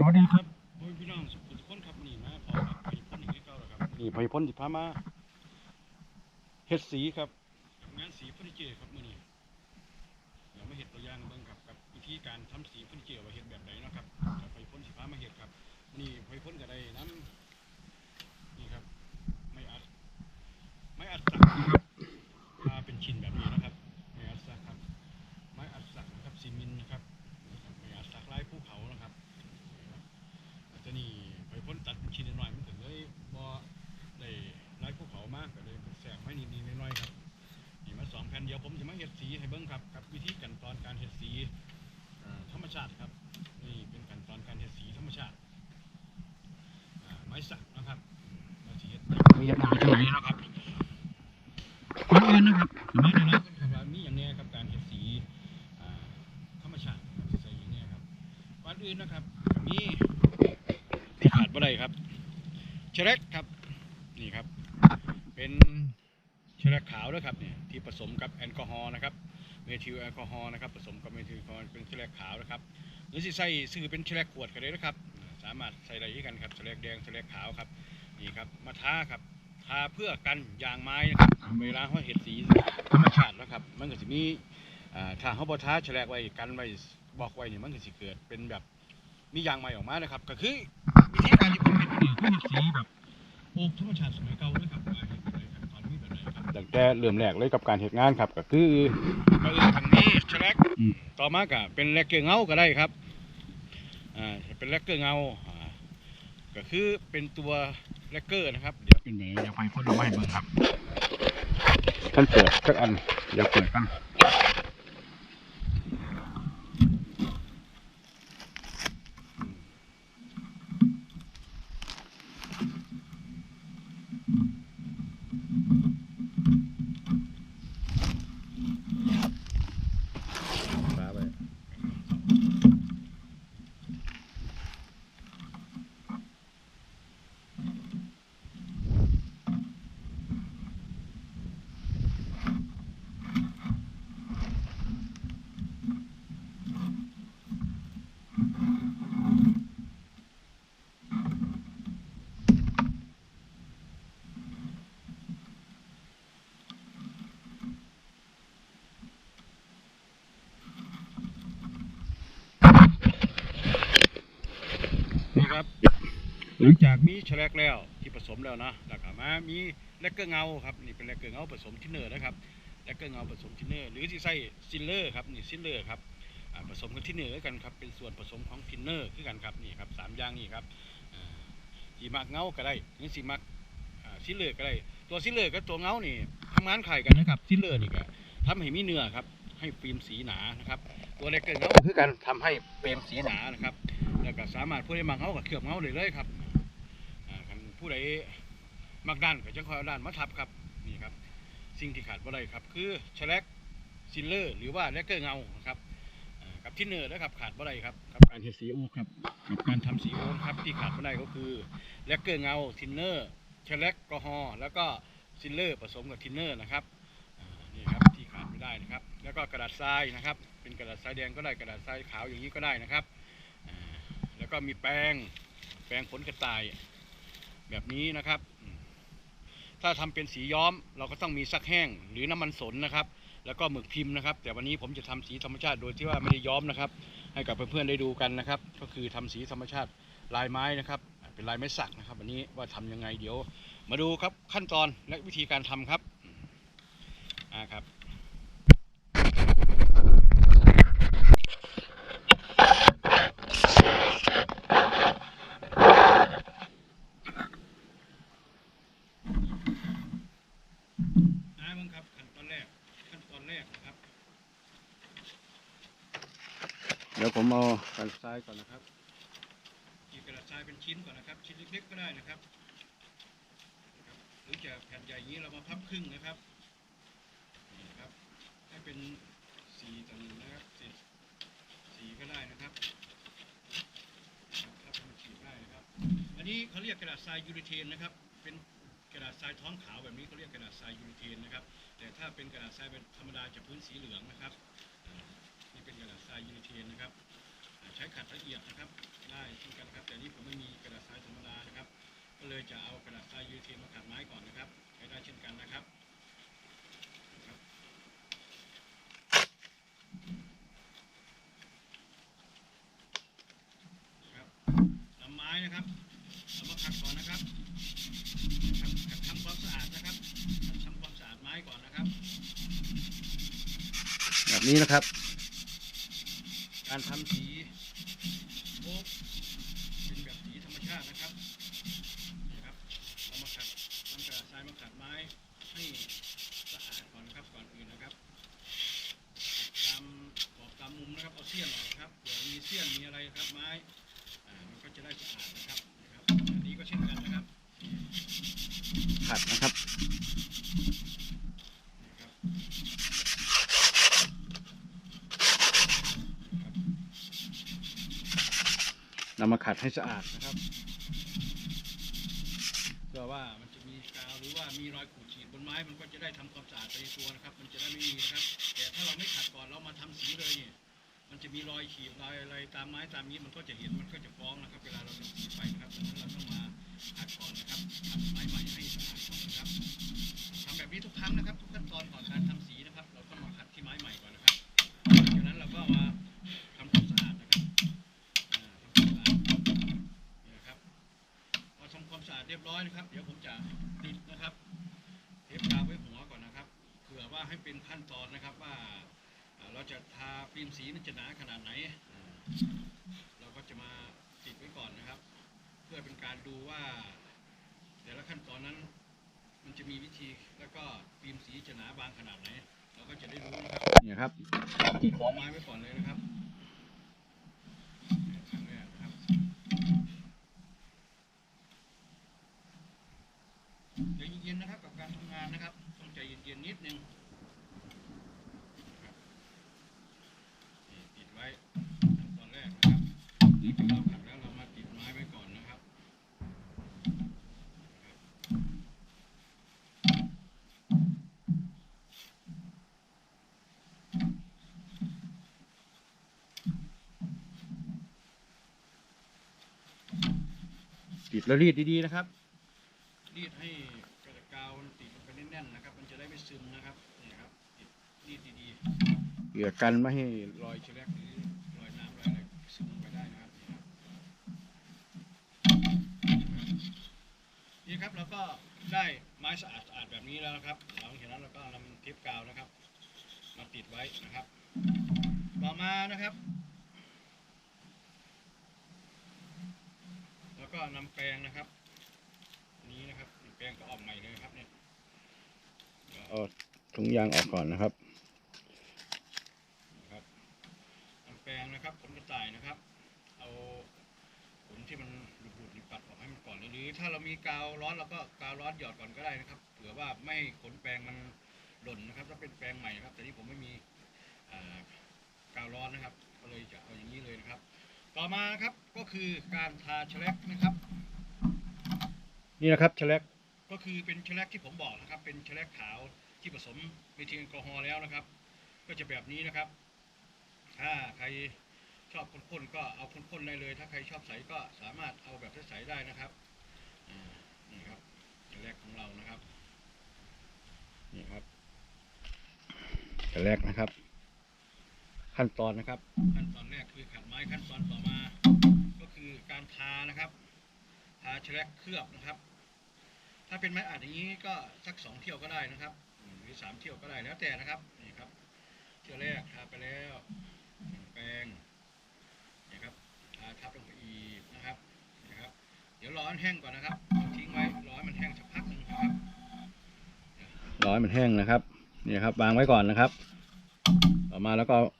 สวัสดีครับโอ้ยพี่น้องสุขุมทุกคนครับนี่มาพอกับพยพลอย่างที่เก่าแล้วครับนี่พยพลสิพามาเฮ็ดสีครับทำงานสีเฟอร์นิเจอร์ครับมื้อนี้เดี๋ยวมาเฮ็ดตัวอย่างเบิ่งครับกับวิธีการทำสีเฟอร์นิเจอร์ว่าเฮ็ดแบบไหนเนาะครับกับพยพลสิพามาเฮ็ดครับนี่พยพลก็ได้นํนี่ครับ ไม่อัด ไม่อัดสักนะครับ นะครับก็มีที่ขาดบ่ได้ครับเชล็กครับ นี่ครับ เป็นเชล็กขาวนะครับเนี่ยที่ผสมกับแอลกอฮอล์นะครับเมทิลแอลกอฮอล์นะครับผสมกับเมทิลแอลกอฮอล์เป็นเชล็กขาวนะครับหรือสิใส่ซื้อเป็นเชล็กขวดก็ได้นะครับ สามารถใส่ได้ที่กันครับเชล็กแดงเชล็กขาวครับนี่ครับมาทาครับทาเพื่อกันยางไม้นะครับเวลาเขาเห็ดสีธรรมชาตินะครับมันก็จะมีอ่าถ้าเขาบอทาเชล็กไว้กันไว้บอกไว้เนี่ยมันก็จะเกิดเป็นแบบ มียางไม้ออกมานะครับ ก็คือวิธีการที่ผมเห็นนี่คือเห็ดสีแบบโอ้ธรรมชาติสมัยเก่าเลยครับว่าเห็ดอะไรขั้นตอนนี้แบบไหนครับตั้งแต่เริ่มแรกเลยกับการเห็ดงานครับ ก็คือก็คือทางนี้แฉลกต่อมาก็เป็นแลกเกอร์เงาก็ได้ครับอ่าเป็นแลกเกอร์เงาอ่าก็คือเป็นตัวแลกเกอร์นะครับเดี๋ยวเป็นแบบนี้เดี๋ยวไฟพ่นลงมาให้เบิ่งครับท่านเปิดสักอันเดี๋ยวเปิดกัน ฟ้าไปนี่ครับ หลังจากมีแฉลกแล้วที่ผสมแล้วนะแล้วก็มามีแลกเกอร์เงาครับนี่เป็นแลกเกอร์เงาผสมทินเนอร์นะครับแลกเกอร์เงาผสมทินเนอร์หรือที่ใส่ซิลเลอร์ครับนี่ซิลเลอร์ครับผสมกับทินเนอร์กันครับเป็นส่วนผสมของทินเนอร์คือกันครับนี่ครับสามอย่างนี่ครับสีมักเงาก็ได้หรือสีมักซิลเลอร์ก็ได้ตัวซิลเลอร์กับตัวเงานี่ทำงานคล้ายกันนะครับซิลเลอร์นี่ก็ทำให้มีเนื้อครับให้ฟิล์มสีหนานะครับตัวแลกเกอร์เงาคือการทำให้เฟรมสีหนานะครับแล้วก็สามารถผู้ใดมักเงากับเคลือบเงาเลยเลยครับ ผู้ใดมักด้านก็จะคอยเอาด้านมาทับครับนี่ครับ สิ่งที่ขาดบ่ได้ครับ คือแฉลกซิลเลอร์หรือว่าแลกเกอร์เงานะครับกับทินเนอร์นะครับขาดบ่ได้ครับกับการเฮ็ดสีโอครับกับการทำสีโอครับที่ขาดบ่ได้ก็คือแลกเกอร์เงาทินเนอร์แฉลกกอฮอล์แล้วก็ซิลเลอร์ผสมกับทินเนอร์นะครับนี่ครับที่ขาดไม่ได้นะครับ แล้วก็กระดาษทรายนะครับ เป็นกระดาษทรายแดงก็ได้กระดาษทรายขาวอย่างนี้ก็ได้นะครับ แล้วก็มีแปรงแปรงขนกระต่าย แบบนี้นะครับ ถ้าทำเป็นสีย้อมเราก็ต้องมีซักแห้งหรือน้ำมันสนนะครับ แล้วก็หมึกพิมพ์นะครับ แต่วันนี้ผมจะทำสีธรรมชาติโดยที่ว่าไม่ได้ย้อมนะครับ ให้กับเพื่อนๆได้ดูกันนะครับ ก็คือทำสีธรรมชาติลายไม้นะครับเป็นลายไม้สักนะครับวันนี้ว่าทำยังไงเดี๋ยว มาดูครับขั้นตอนและวิธีการทำครับอ่าครับ นะมึงครับขั้นตอนแรกขั้นตอนแรกนะครับ เดี๋ยวผมเอา กระดาษทรายก่อนนะครับหยิบกระดาษทรายเป็นชิ้นก่อนนะครับ ชิ้นเล็กๆก็ได้นะครับหรือจะแผ่นใหญ่นี้เรามาพับครึ่งนะครับนี่ครับให้เป็นสีต่อหนึ่งนะครับสีสีก็ได้นะครับนะครับเป็นสีได้นะครับ อันนี้เขาเรียกกระดาษทรายยูริเทนนะครับ เป็นกระดาษทรายท้องขาวแบบนี้เขาเรียกกระดาษทรายยูริเทนนะครับ แต่ถ้าเป็นกระดาษทรายเป็นธรรมดาจะพื้นสีเหลืองนะครับนี่เป็นกระดาษทรายยูริเทนนะครับ ใช้ขัดละเอียดนะครับ ได้ที่ช่นกันครับ แต่นี่ผมไม่มีกระดาษทรายธรรมดานะครับ ก็เลยจะเอากระดาษทรายยูเทีมาขัดไม้ก่อนนะครับใช้ได้เช่นกันนะครับนำไม้นะครับเอามาขัดก่อนนะครับนะครับขัดทำความสะอาดนะครับขัดทำความสะอาดไม้ก่อนนะครับ แบบนี้นะครับ การทำสีโอ๊กเป็นแบบสีธรรมชาตินะครับนะครับเรามาขัดนำกระดาษทรายมาขัดไม้ให้สะอาดก่อนนะครับก่อนอื่นนะครับขัดตามขอบตามมุมนะครับเอาเสี้ยนออก นะครับเผื่อมีเสี้ยนมีอะไรนะครับไม้อ่ามันก็จะได้สะอาดนะครับนะครับอันนี้ก็เช่นกันนะครับขัดนะครับนะครับนำมาขัดให้สะอาดนะครับเพื่อว่ามันจะมีกาวหรือว่ามีรอยขูดขีดบนไม้มันก็จะได้ทำความสะอาดไปในตัวนะครับ มันจะได้ไม่มีนะครับ แต่ถ้าเราไม่ขัดก่อนเรามาทำสีเลยเนี่ยมัน จะมีรอยขีดรอยอะไรตามไม้ตามนี้มันก็จะเห็นมันก็จะฟ้องนะครับ เวลาเราทำสีไปนะครับดังนั้นเราต้องมาขัดก่อนนะครับขัดไม้ใหม่ให้สะอาดก่อนนะครับทำแบบนี้ทุกครั้งนะครับ ทุกขั้นตอนก่อนการทำสีนะครับ เราต้องมาขัดที่ไม้ใหม่ก่อนนะครับจากนั้นเราก็มาทำความสะอาดนะครับทำความสะอาดนี่นะครับพอทำความสะอาดเรียบร้อยนะครับ เดี๋ยวผมจะติดนะครับ เทปกาวไว้หัวก่อนนะครับเผื่อว่าให้เป็นขั้นตอนนะครับว่า เราจะทาฟิล์มสีนั้นจะหนาขนาดไหนอ่าเราก็จะมาติดไว้ก่อนนะครับ เพื่อเป็นการดูว่า แต่ละขั้นตอนนั้น มันจะมีวิธีแล้วก็ฟิล์มสีจะหนาบางขนาดไหน เราก็จะได้รู้นะครับนี่ครับติดหัวไม้ไว้ก่อนเลยนะครับ ติดแล้วรีดดีๆนะครับ รีดให้กระดาษกาวมันติดลงไปแน่นๆนะครับ มันจะได้ไม่ซึมนะครับนี่ครับติดรีดดีๆเกี่ยกันไม่ให้รอยเชลกหรือรอยน้ำรอยอะไรซึมลงไปได้นะครับนี่ครับนี่ครับเราก็ได้ไม้สะอาดสะอาดแบบนี้แล้วนะครับหลังจากนั้นเราก็นำเทปกาวนะครับ มาติดไว้นะครับ ต่อมานะครับ แล้ว ก็นำแปรงนะครับอันนี้นะครับแปรงก็ออกใหม่เลยครับเนี่ยเอาถุงยางออกก่อนนะครับนะครับนำแปรงนะครับขนกระต่ายนะครับ เอาขนที่มันหลุดๆนี่ปัดออกให้มันก่อนเลยหรือถ้าเรามีกาวร้อนเราก็กาวร้อนหยอดก่อนก็ได้นะครับเผื่อว่าไม่ให้ขนแปรงมันหล่นนะครับถ้าเป็นแปรงใหม่นะครับ แต่นี้ผมไม่มีอ่ากาวร้อนนะครับ ก็เลยจะเอาอย่างนี้เลยนะครับ ต่อมานะครับก็คือการทาแฉลกนะครับ นี่นะครับแฉลกก็คือเป็นแฉลกที่ผมบอกนะครับ เป็นแฉลกขาวที่ผสมเมทิลแอลกอฮอล์แล้วนะครับ ก็จะแบบนี้นะครับ ถ้าใครชอบข้นๆก็เอาข้นๆได้เลย ถ้าใครชอบใสก็สามารถเอาแบบใสๆได้นะครับอ่านี่ครับแฉลกของเรานะครับนี่ครับแฉลกนะครับ ขั้นตอนนะครับ ขั้นตอนแรกคือขัดไม้ขั้นตอนต่อมา ก็คือการทานะครับทาแฉลกเคลือบนะครับ ถ้าเป็นไม้อัดอย่างนี้ก็สักสองเที่ยวก็ได้นะครับอืมหรือสามเที่ยวก็ได้แล้วแต่นะครับนี่ครับ เที่ยวแรกทาไปแล้วแปรงนี่ครับทาทับลงไปอีกนะครับนี่ครับ เดี๋ยวรอให้มันแห้งก่อนนะครับทิ้งไว้รอให้มันแห้งสักพักหนึ่งนะครับรอให้มันแห้งนะครับนี่ครับวางไว้ก่อนนะครับ ต่อมาแล้วก็แ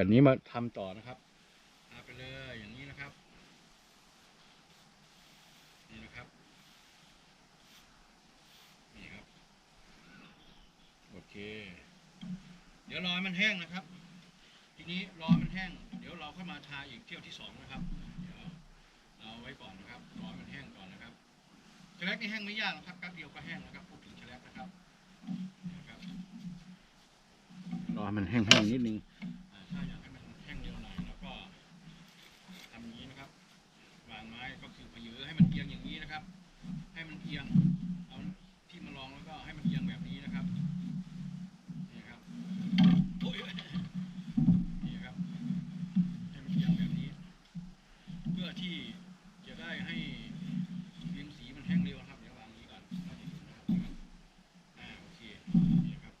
ผ่นนี้มาทำต่อนะครับทาไปเลยอย่างนี้นะครับ นี่นะครับ นี่ครับ โอเค เดี๋ยวรอให้มันแห้งนะครับ ทีนี้รอให้มันแห้ง เดี๋ยวเราค่อยมาทาอีกเที่ยวที่สองนะครับ เดี๋ยวเราไว้ก่อนนะครับ รอให้มันแห้งก่อนนะครับแฉลกนี่แห้งไม่ยากนะครับแป๊บเดียวก็แห้งนะครับพูดถึงแฉลกนะครับนะครับรอให้มันแห้งๆนิดนึง อ่าถ้าอยา กให้มันแห้งเร็วหน่อยแล้วก็ทำอย่างนี้นะครับวางเยอให้มันเอียงอย่างนี้นะครับ ให้มันเอียงเอาที่มาลองแล้วก็ให้มันเอียงแบบนี้นะครับนี่ครับโอ้ยนี่ครับให้มันเอียงแบบนี้ เพื่อที่จะได้ให้พิมพ์สีมันแห้งเร็วนะครับเดี๋ยววางนี้ก่อนก็จะเห็นนะครับนะครับอ่าโอเคนี่ครับ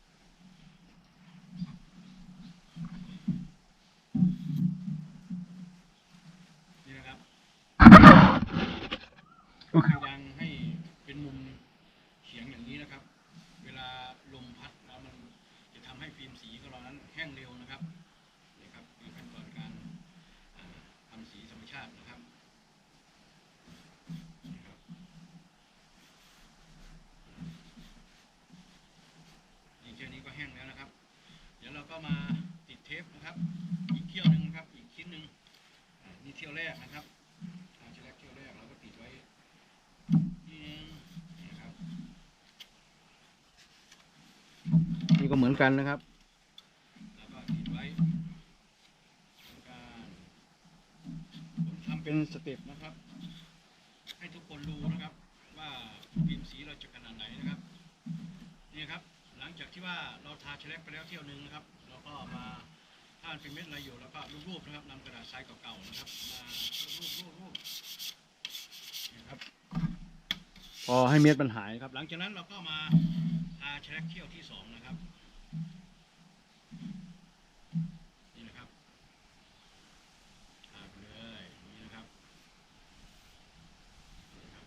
นี่นะครับ ก็คือวางให้เป็นมุมเฉียงอย่างนี้นะครับ เวลาลมพัดแล้วมันจะทำให้ฟิล์มสีของเรานั้นแห้งเร็วนะครับนี่ครับคือขั้นตอนการอ่าทำสีธรรมชาตินะครับนี่ครับนี่แค่นี้ก็แห้งแล้วนะครับ เดี๋ยวเราก็มาติดเทปนะครับ อีกเที่ยวหนึ่งนะครับ อีกชิ้นหนึ่งอ่านี่เที่ยว แรกนะครับอ่าเที่ยวแรกเที่ยวแรกเราก็ติดไว้นี่นี่ครับนี่ก็เหมือนกันนะครับแล้วก็ติดไว้เหมือนกันผมทำเป็นสเต็ปนะครับ ให้ทุกคนรู้นะครับ ว่าฟิล์มสีเราจะขนาดไหนนะครับนี่ครับ หลังจากที่ว่าเราทาแฉลกไปแล้วเที่ยวหนึ่งนะครับเราก็มา ถ้านเป็นเม็ดอะไรอยู่แล้วก็รูปๆนะครับนำกระดาษทรายเก่าๆนะครับมารูปๆรูปนะครับ พอให้เม็ดมันหายครับ หลังจากนั้นเราก็มาทาแชรกเคี่ยวที่สองนะครับ นี่นะครับทาไปเลยนี่นะครับนี่นะครับ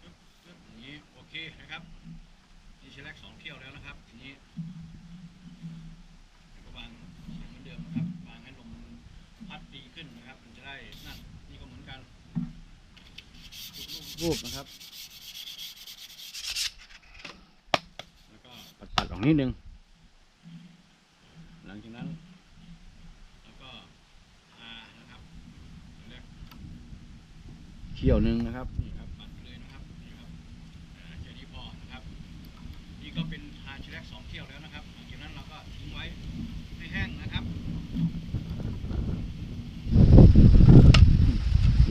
ปึ๊บปึ๊บอย่างนี้โอเคนะครับ นี่ใช้แรกสองเที่ยวแล้วนะครับ ทีนี้แล้วก็วางเสียงเหมือนเดิมนะครับ วางให้ลมมันพัดดีขึ้นนะครับ มันจะได้นั่น นี่ก็เหมือนกัน รูปๆนะครับ แล้วก็ปัดๆออกนิดนึง หลังจากนั้น แล้วก็ทานะครับเรียกเที่ยวหนึ่งนะครับนี่ครับปัดไปเลยนะครับนี่ครับอ่าแค่นี้พอนะครับ นี่ก็เป็นทาชแรกสองเที่ยวแล้วนะครับหลังจากนั้นเราก็ทิ้งไว้ให้แห้งนะครับ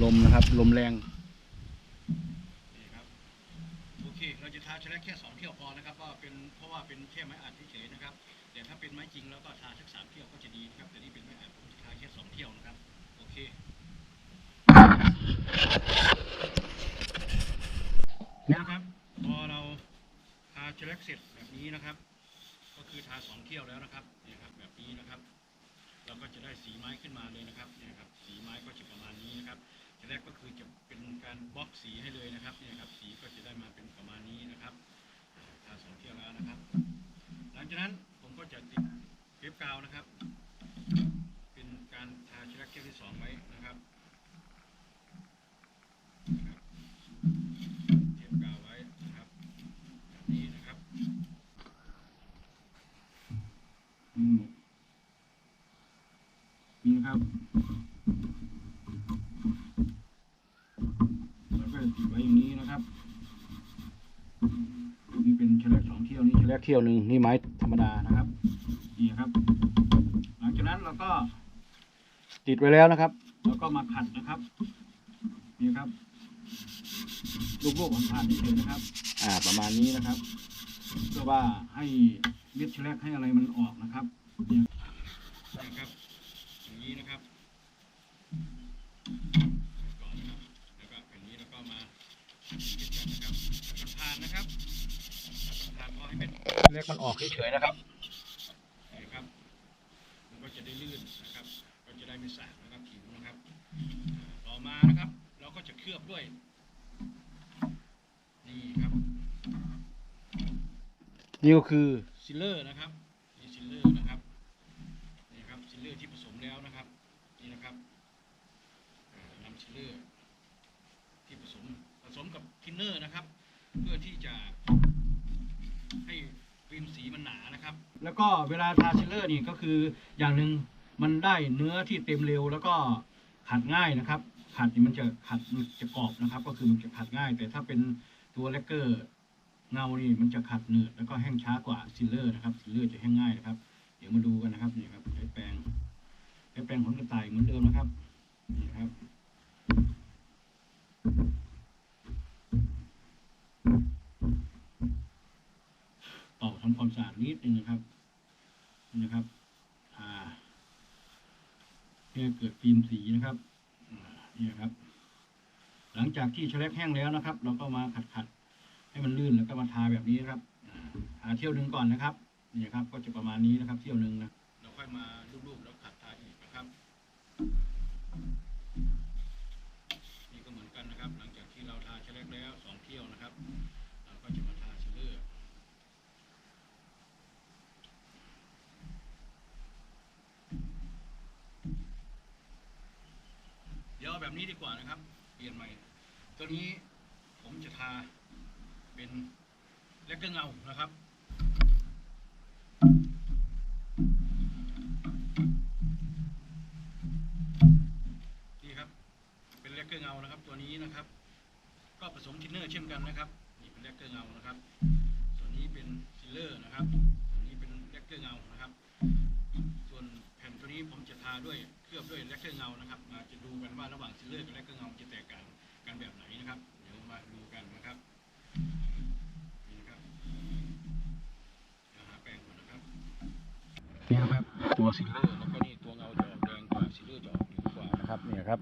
ลมนะครับ ลมแรง นี่ครับ โอเค เราจะ ทาชแรกแค่สองเที่ยวพอนะครับว่าเป็นเพราะว่าเป็นแค่ไม้อัดเฉยๆนะครับแต่ถ้าเป็นไม้จริงแล้วก็ทาสักสามเที่ยวก็จะดีครับแต่นี่เป็นไม้อัดผมจะทาแค่สองเที่ยวนะครับโอเคนี่นะครับพอเราทาเชลกเสร็จแบบนี้นะครับ ก็คือทาสองเที่ยวแล้วนะครับนี่ครับแบบนี้นะครับ เราก็จะได้สีไม้ขึ้นมาเลยนะครับนี่ครับสีไม้ก็จะประมาณนี้นะครับเชลกก็คือจะเป็นการบล็อกสีให้เลยนะครับนี่ครับสีก็จะได้มาเป็น นี้นะครับอ่าทาสองเที่ยวแล้วนะครับ หลังจากนั้นผมก็จะติดเทปกาวนะครับ เป็นการทาเชลกเที่ยวที่สองไว้นะครับเทียบกาวไว้นะครับแบบนี้นะครับอืมนี่นะครับแล้วก็ติดไว้อย่างนี้นะครับ นี่เป็นเฉลกสอง เที่ยวหนึ่งนี่ไม้ธรรมดานะครับนี่ครับ หลังจากนั้นเราก็ติดไว้แล้วนะครับแล้วก็มาขัดนะครับนี่ครับลูกๆผ่านนี่เลยนะครับ อ่า ประมาณนี้นะครับ เพื่อว่าให้เม็ดแฉลกให้อะไรมันออกนะครับ มันออกเฉยๆนะครับนี่ครับมันก็จะได้ลื่นนะครับ ก็จะได้ไม่สากนะครับผิวนะครับอ่าต่อมานะครับ เราก็จะเคลือบด้วย นี่ครับนี่ก็คือซิลเลอร์นะครับนี่ซิลเลอร์นะครับนี่ครับซิลเลอร์ที่ผสมแล้วนะครับนี่นะครับอ่านำซิลเลอร์ที่ผสมผสมกับทินเนอร์นะครับ เพื่อที่จะให้ฟิล์มสีมันหนานะครับ แล้วก็เวลาทาซิลเลอร์นี่ก็คืออย่างหนึ่งมันได้เนื้อที่เต็มเร็วแล้วก็ขัดง่ายนะครับ ขัดนี่มันจะขัดมันจะกรอบนะครับ ก็คือมันจะขัดง่าย แต่ถ้าเป็นตัวแลกเกอร์เงานี่มันจะขัดหนืดแล้วก็แห้งช้ากว่าซิลเลอร์นะครับซิลเลอร์จะแห้งง่ายนะครับ เดี๋ยวมาดูกันนะครับนี่ครับใช้แปรงใช้แปรงขนกระต่ายเหมือนเดิมนะครับนี่ครับ ความสะอาดนิดนึงนะครับนะครับทาเพื่เกิดฟิล์มสีนะครับนี่นะครับ หลังจากที่แฉลบแห้งแล้วนะครับ เราก็มาขัดขัดให้มันลื่นแล้วก็มาทาแบบนี้นะครับทาเที่ยวหนึ่งก่อนนะครับนี่ครับ ก็จะประมาณนี้นะครับ เที่ยวหนึ่งนะเราค่อยมาลูบๆแล้วขัดทาอีกนะครับ นี่ก็เหมือนกันนะครับ หลังจากที่เราทาแฉลบแล้วสองเที่ยวนะครับ เราก็จะมาทาชิลเลอร์ เดี๋ยวเอา แบบนี้ดีกว่านะครับ เปลี่ยนใหม่ ตัวนี้ผมจะทาเป็นเล็กเกอร์เงานะครับนี่ครับ เป็นเล็กเกอร์เงานะครับ ตัวนี้นะครับ ก็ผสมทินเนอร์เช่นกันนะครับนี่เป็นเล็กเกอร์เงานะครับส่วนนี้เป็นซิลเลอร์นะครับอันนี้เป็นเล็กเกอร์เงานะครับ ส่วนแผ่นตัวนี้ผมจะทาด้วยเคลือบด้วยแลกเกอร์เงานะครับ ดูกันว่าระหว่างซิลเลอร์กับแลกเกอร์เงาจะแตกต่างกันแบบไหนนะครับ เดี๋ยวมาดูกันนะครับนี่นะครับเดี๋ยวหาแปรงก่อนนะครับนี่นะครับตัวซิลเลอร์แล้วก็นี่ตัวเงาจะออกแดงกว่าซิลเลอร์จะออกเหลืองกว่านะครับนี่ครับ